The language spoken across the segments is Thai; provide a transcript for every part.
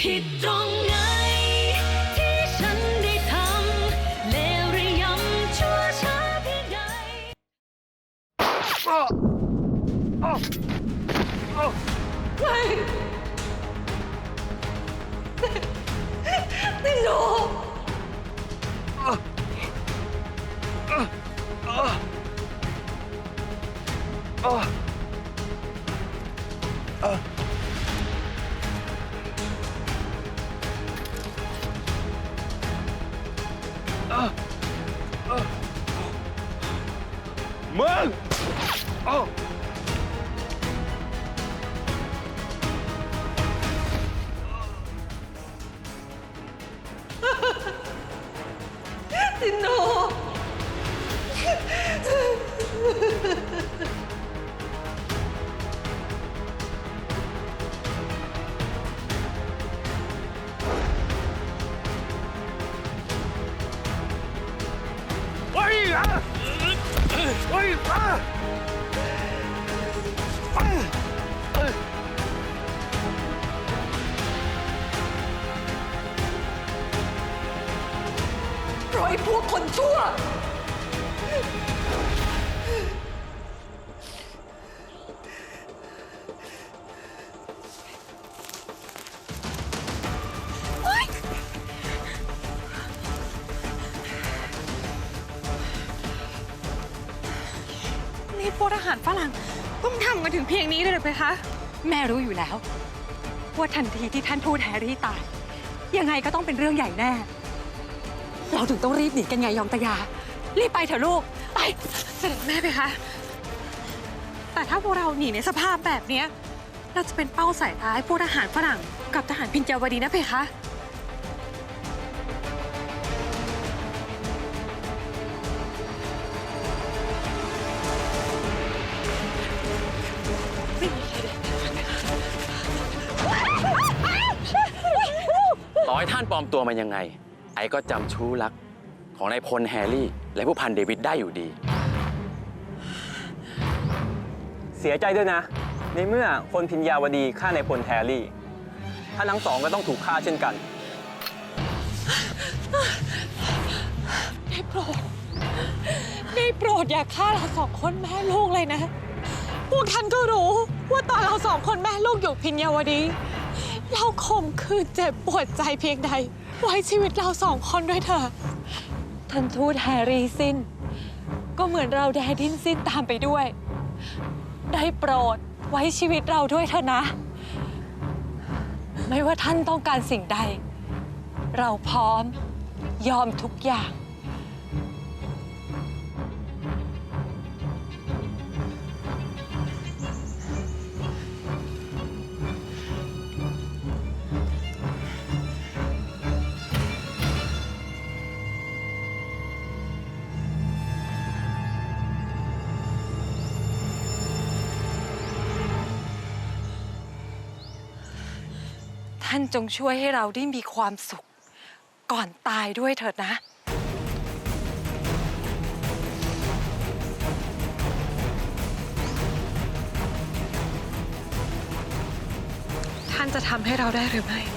ผิดตรงไหน ที่ฉันได้ทำเลวรือยำชั่วช้าเพียงใดติ มึง อยพวกคนชั่ว นี่พวกทหารฝรั่งต้องทำกันถึงเพียงนี้เลยเหรือเพคะ แม่รู้อยู่แล้ว ว่าทันทีที่ท่านทูตแฮร์รี่ตาย ยังไงก็ต้องเป็นเรื่องใหญ่แน่ เราถึงต้องรีบหนีกันไงยองตะยา รีบไปเถอะลูก ไปเสด็จแม่เพคะแต่ถ้าพวกเราหนีในสภาพแบบเนี้ยเราจะเป็นเป้าสายตาให้พวกทหารฝรั่งกับทหารพินจาวดีนะเพคะ ต่อให้ท่านปลอมตัวมายังไง ไอ้ก็จำชู้รักของนายพลแฮร์รี่ และผู้พันเดวิดได้อยู่ดี เสียใจด้วยนะ ในเมื่อคนพิญญาวดีฆ่านายพลแฮร์รี่ท่านทั้งสองก็ต้องถูกฆ่าเช่นกัน ได้โปรดได้โปรดอย่าฆ่าเราสองคนแม่ลูกเลยนะ พวกท่านก็รู้ว่าตอนเราสองคนแม่ลูกอยู่พิญญาวดี เราคมคืนเจ็บปวดใจเพียงใด ไว้ชีวิตเราสองคนด้วยเถอะท่านทูตแฮร์รี่สิ้น ก็เหมือนเราแดดินสิ้นตามไปด้วย ได้โปรดไว้ชีวิตเราด้วยเถอะนะ ไม่ว่าท่านต้องการสิ่งใด เราพร้อมยอมทุกอย่าง ท่านจงช่วยให้เราได้มีความสุข ก่อนตายด้วยเถิดนะ ท่านจะทำให้เราได้หรือไม่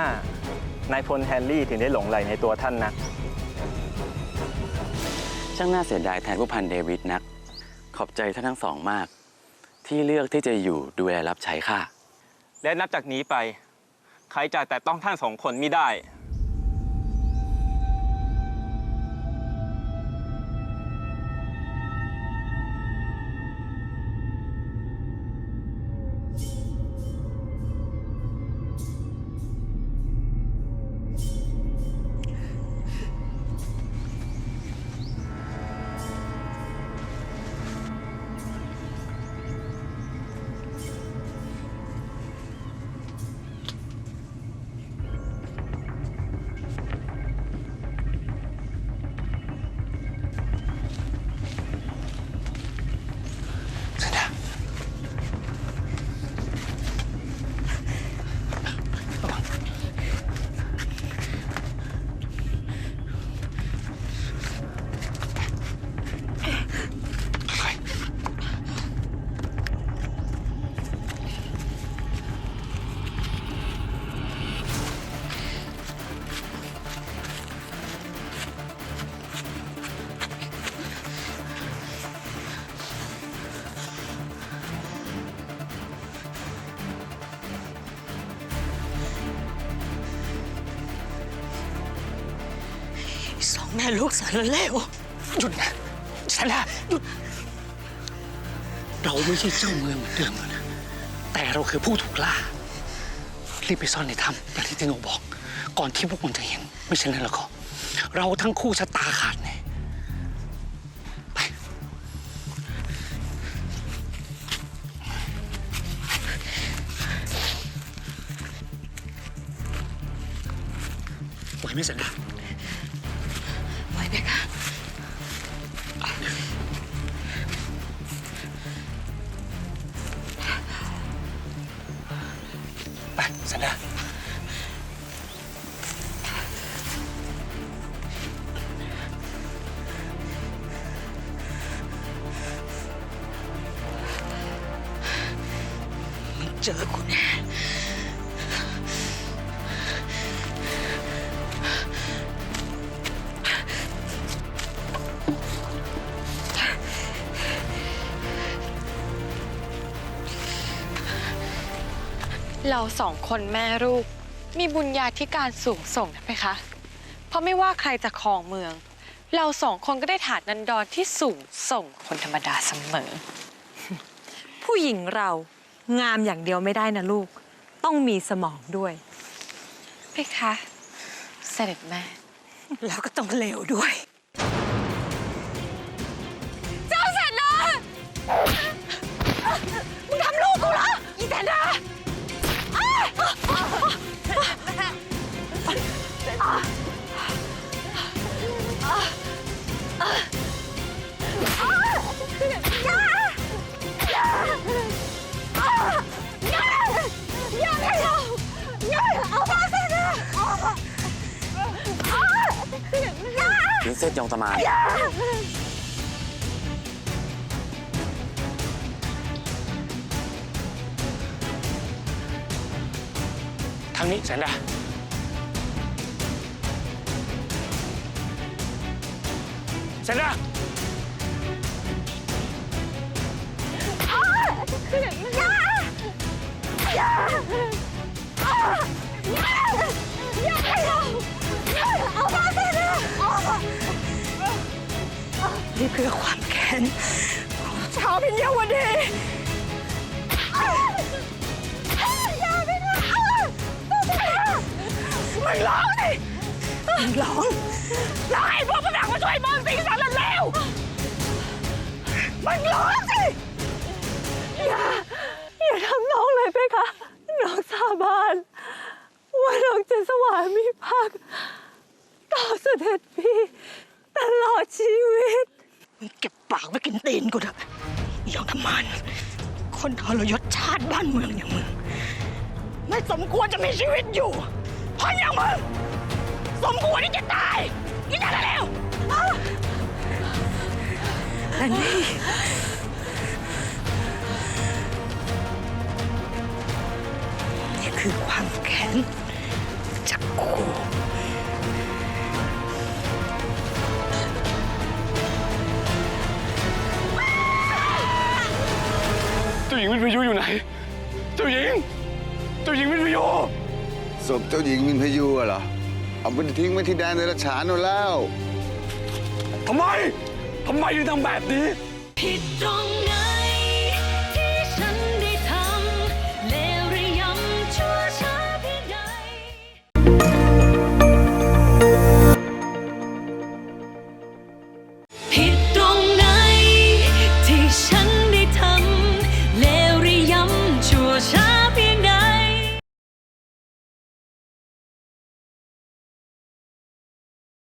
านายพลแฮร์รี่ถึงได้หลงไหลในตัวท่านนะช่างน่าเสียดายแทนผู้พันเดวิดนัก ขอบใจท่านทั้งสองมาก ที่เลือกที่จะอยู่ดูแลรับใช้ข้าและนับจากนี้ไป ใครจะแต่ต้องท่านสองคนไม่ได้ แม่ลูกสารเลวหยุดนะฉันะหยุด เราไม่ใช่เจ้าเมืองเหมือนเดิมแล้วนะ แต่เราคือผู้ถูกล่า รีบไปซ่อนในถ้ำอย่างที่ติโนบอก ก่อนที่พวกมันจะเห็น ไม่เช่นนั้นแล้วก็ เราทั้งคู่ชะตาขาดแน่ไปไหวไหมสันดาไจอคุณแน่เราสองคนแม่ลูก มีบุญญาธิการสูงส่งนะเพคะ เพราะไม่ว่าใครจะครองเมือง เราสองคนก็ได้ฐานนันดรที่สูงส่งคนธรรมดาเสมอ ผู้หญิงเรา งามอย่างเดียวไม่ได้นะลูก ต้องมีสมองด้วย เพคะ เสด็จแม่ แล้วก็ต้องเลวด้วย พินเซสยองตะมานทางนี้สันดาสันดา พื่อความแค้นของชาวพิญญาวดีอย่าไปนะมึงร้องดิมึงร้องร้องให้พวกมันดังมาช่วยมึงสิสารเลวมึงร้องสิอย่าอย่าทำน้องเลยเพคะน้องสาบานว่าน้องจะสวามีภักดิ์ต่อเสด็จพี่ตลอดชีวิต มึงเก็บปากไว้กินตีนกูเถอะอียองทำมัน คนทรยศชาติบ้านเมืองอย่างมึง ไม่สมควรจะมีชีวิตอยู่เพราะอย่างมึง สมควรที่จะตายอีนั่นเร็วอันนี้นี่คือความแค้น เจ้าหญิงวิทยุอยู่ไหน เจ้าหญิง เจ้าหญิงวิทยุศพเจ้าหญิงมินพยูอะเหรอ เอาไปทิ้งไว้ที่แดนเดรัจฉานนู่นแล้ว ทำไม ทำไมถึงทำแบบนี้ ผิดตรงไหน